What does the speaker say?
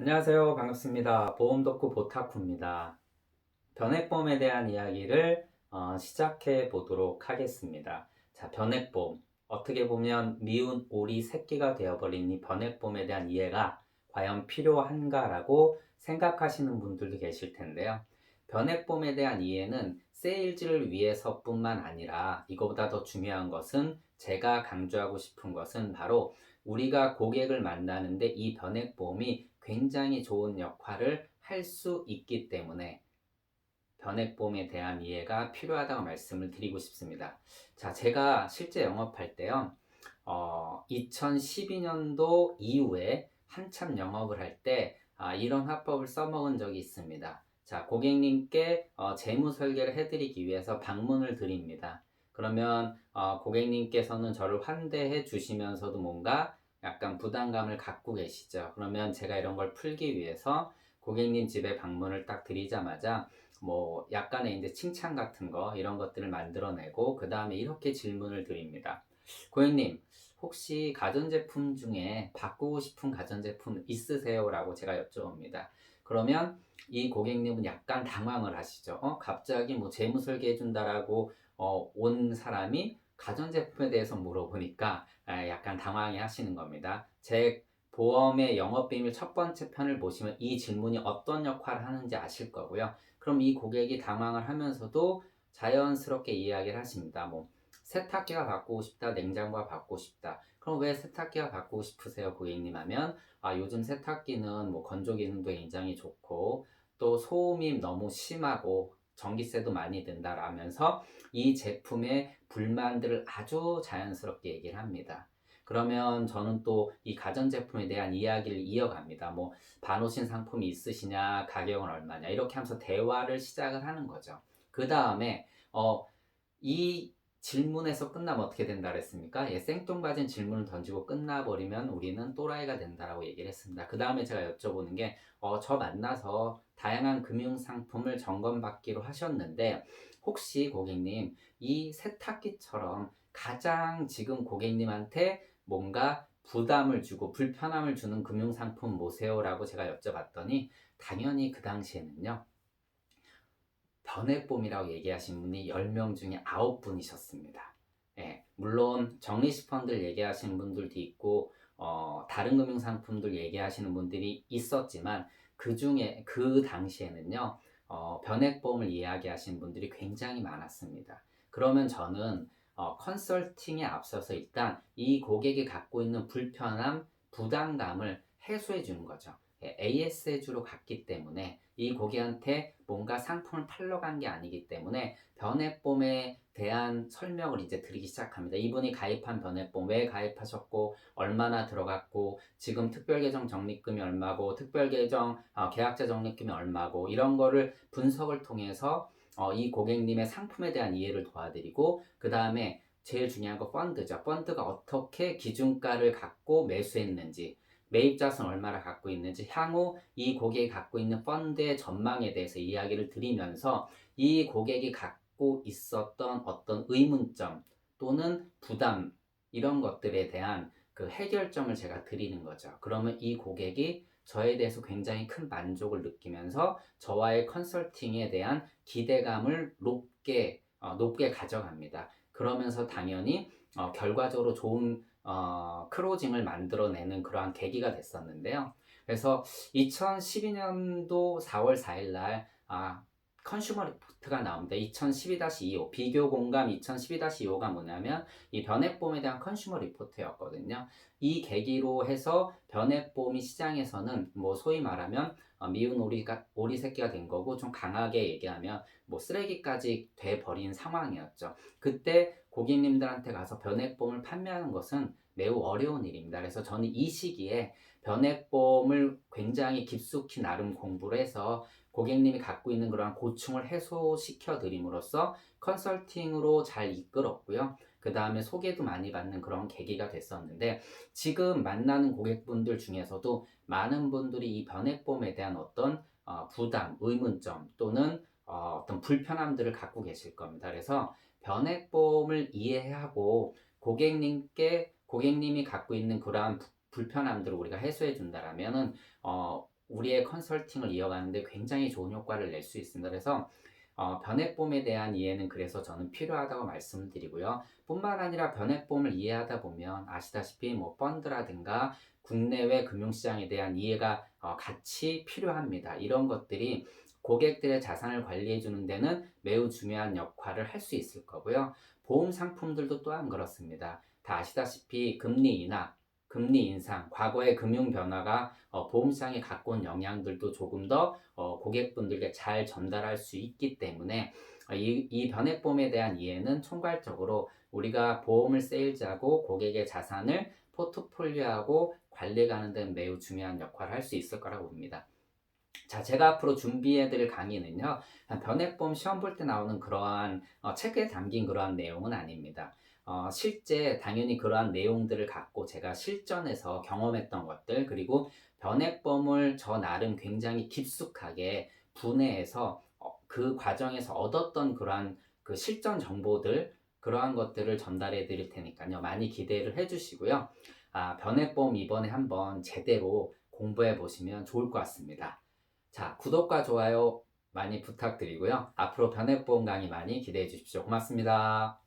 안녕하세요. 반갑습니다. 보험 덕후 보타쿠입니다. 변액보험에 대한 이야기를 어, 시작해 보도록 하겠습니다. 자, 변액보험. 어떻게 보면 미운 오리 새끼가 되어버린 이 변액보험에 대한 이해가 과연 필요한가라고 생각하시는 분들도 계실 텐데요. 변액보험에 대한 이해는 세일즈를 위해서뿐만 아니라 이거보다 더 중요한 것은 제가 강조하고 싶은 것은 바로 우리가 고객을 만나는데 이 변액보험이 굉장히 좋은 역할을 할 수 있기 때문에 변액보험에 대한 이해가 필요하다고 말씀을 드리고 싶습니다. 자, 제가 실제 영업할 때요, 어, 2012년도 이후에 한참 영업을 할 때, 아, 이런 화법을 써먹은 적이 있습니다. 자, 고객님께 어, 재무 설계를 해드리기 위해서 방문을 드립니다. 그러면 어, 고객님께서는 저를 환대해 주시면서도 뭔가 약간 부담감을 갖고 계시죠. 그러면 제가 이런 걸 풀기 위해서 고객님 집에 방문을 딱 드리자마자 뭐 약간의 이제 칭찬 같은 거 이런 것들을 만들어내고 그 다음에 이렇게 질문을 드립니다. 고객님 혹시 가전제품 중에 바꾸고 싶은 가전제품 있으세요? 라고 제가 여쭤봅니다. 그러면 이 고객님은 약간 당황을 하시죠. 어? 갑자기 뭐 재무 설계 해준다라고 어, 온 사람이 가전제품에 대해서 물어보니까 아, 약간 당황해 하시는 겁니다. 제 보험의 영업비밀 첫 번째 편을 보시면 이 질문이 어떤 역할을 하는지 아실 거고요. 그럼 이 고객이 당황을 하면서도 자연스럽게 이야기를 하십니다. 뭐 세탁기가 바꾸고 싶다, 냉장고가 바꾸고 싶다. 그럼 왜 세탁기가 바꾸고 싶으세요, 고객님 하면 아 요즘 세탁기는 뭐 건조 기능도 굉장히 좋고 또 소음이 너무 심하고 전기세도 많이 든다라면서 이 제품의 불만들을 아주 자연스럽게 얘기를 합니다. 그러면 저는 또 이 가전제품에 대한 이야기를 이어갑니다. 뭐, 반오신 상품이 있으시냐, 가격은 얼마냐, 이렇게 하면서 대화를 시작을 하는 거죠. 그 다음에, 어, 이 질문에서 끝나면 어떻게 된다 그랬습니까? 예, 생뚱맞은 질문을 던지고 끝나버리면 우리는 또라이가 된다라고 얘기를 했습니다. 그 다음에 제가 여쭤보는 게, 어, 저 만나서 다양한 금융 상품을 점검받기로 하셨는데, 혹시 고객님, 이 세탁기처럼 가장 지금 고객님한테 뭔가 부담을 주고 불편함을 주는 금융 상품 뭐세요라고 제가 여쭤봤더니, 당연히 그 당시에는요, 변액보험이라고 얘기하신 분이 10명 중에 9분이셨습니다. 예, 물론 적리식 펀드를 얘기하시는 분들도 있고 어, 다른 금융상품들 얘기하시는 분들이 있었지만 그 중에 그 당시에는요 어, 변액보험을 이야기하시는 분들이 굉장히 많았습니다. 그러면 저는 어, 컨설팅에 앞서서 일단 이 고객이 갖고 있는 불편함, 부담감을 해소해 주는 거죠. AS해주로 갔기 때문에 이 고객한테 뭔가 상품을 팔러 간 게 아니기 때문에 변액보험에 대한 설명을 이제 드리기 시작합니다. 이분이 가입한 변액보험 왜 가입하셨고 얼마나 들어갔고 지금 특별계정 적립금이 얼마고 특별계정 어, 계약자 적립금이 얼마고 이런 거를 분석을 통해서 어, 이 고객님의 상품에 대한 이해를 도와드리고 그 다음에 제일 중요한 거 펀드죠. 펀드가 어떻게 기준가를 갖고 매수했는지 매입자선 얼마나 갖고 있는지 향후 이 고객이 갖고 있는 펀드의 전망에 대해서 이야기를 드리면서 이 고객이 갖고 있었던 어떤 의문점 또는 부담 이런 것들에 대한 그 해결점을 제가 드리는 거죠. 그러면 이 고객이 저에 대해서 굉장히 큰 만족을 느끼면서 저와의 컨설팅에 대한 기대감을 높게 어, 높게 가져갑니다. 그러면서 당연히 어, 결과적으로 좋은 어, 크로징을 만들어내는 그러한 계기가 됐었는데요. 그래서 2012년도 4월 4일 날 아, 컨슈머 리포트가 나옵니다. 2012-25 비교 공감 2012-25가 뭐냐면 이 변액보험에 대한 컨슈머 리포트였거든요. 이 계기로 해서 변액보험이 시장에서는 뭐 소위 말하면 어, 미운 오리가 오리 새끼가 된 거고 좀 강하게 얘기하면 뭐 쓰레기까지 돼 버린 상황이었죠. 그때 고객님들한테 가서 변액보험을 판매하는 것은 매우 어려운 일입니다. 그래서 저는 이 시기에 변액보험을 굉장히 깊숙이 나름 공부를 해서 고객님이 갖고 있는 그러한 고충을 해소시켜 드림으로써 컨설팅으로 잘 이끌었고요. 그 다음에 소개도 많이 받는 그런 계기가 됐었는데 지금 만나는 고객분들 중에서도 많은 분들이 이 변액보험에 대한 어떤 어, 부담, 의문점 또는 어, 어떤 불편함들을 갖고 계실 겁니다. 그래서 변액보험을 이해하고 고객님께 고객님이 갖고 있는 그러한 불편함들을 우리가 해소해 준다라면은 어, 우리의 컨설팅을 이어가는데 굉장히 좋은 효과를 낼 수 있습니다. 그래서 어, 변액보험에 대한 이해는 그래서 저는 필요하다고 말씀드리고요. 뿐만 아니라 변액보험을 이해하다 보면 아시다시피 뭐 펀드라든가 국내외 금융시장에 대한 이해가 어, 같이 필요합니다. 이런 것들이 고객들의 자산을 관리해 주는 데는 매우 중요한 역할을 할 수 있을 거고요. 보험 상품들도 또한 그렇습니다. 다 아시다시피 금리 인하, 금리 인상, 과거의 금융 변화가 어, 보험시장에 갖고 온 영향들도 조금 더 어, 고객분들께 잘 전달할 수 있기 때문에 어, 이, 이 변액보험에 대한 이해는 총괄적으로 우리가 보험을 세일즈하고 고객의 자산을 포트폴리오하고 관리하는 데는 매우 중요한 역할을 할 수 있을 거라고 봅니다. 자, 제가 앞으로 준비해드릴 강의는요, 변액보험 시험 볼 때 나오는 그러한 어, 책에 담긴 그러한 내용은 아닙니다. 어, 실제 당연히 그러한 내용들을 갖고 제가 실전에서 경험했던 것들 그리고 변액보험을 저 나름 굉장히 깊숙하게 분해해서 어, 그 과정에서 얻었던 그러한 그 실전 정보들 그러한 것들을 전달해 드릴 테니까요. 많이 기대를 해 주시고요. 아, 변액보험 이번에 한번 제대로 공부해 보시면 좋을 것 같습니다 자 구독과 좋아요 많이 부탁드리고요. 앞으로 변액보험 강의 많이 기대해 주십시오. 고맙습니다